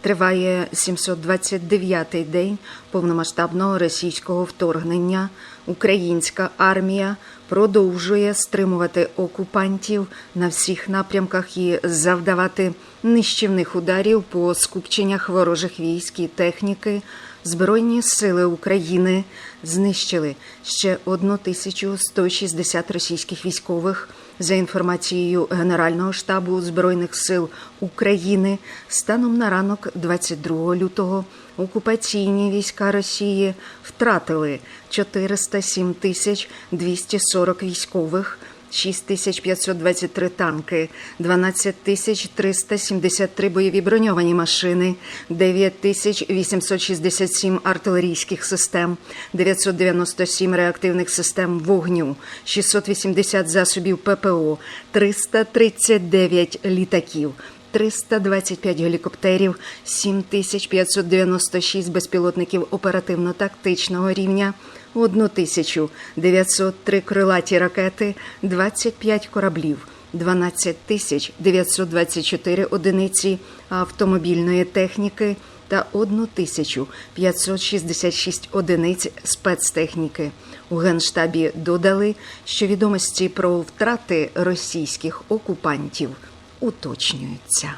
Триває 729-й день повномасштабного російського вторгнення. Українська армія продовжує стримувати окупантів на всіх напрямках і завдавати нищівних ударів по скупченнях ворожих військ і техніки. Збройні сили України знищили ще 1160 російських військових. За інформацією Генерального штабу Збройних сил України, станом на ранок 22 лютого окупаційні війська Росії втратили 407 тисяч 240 військових. 6523 танки, 12373 бойові броньовані машини, 9867 артилерійських систем, 997 реактивних систем вогню, 680 засобів ППО, 339 літаків. 325 гелікоптерів, 7596 безпілотників оперативно-тактичного рівня, 1903 крилаті ракети, 25 кораблів, 12 924 одиниці автомобільної техніки та 1566 одиниць спецтехніки. У Генштабі додали, що відомості про втрати російських окупантів уточнюються.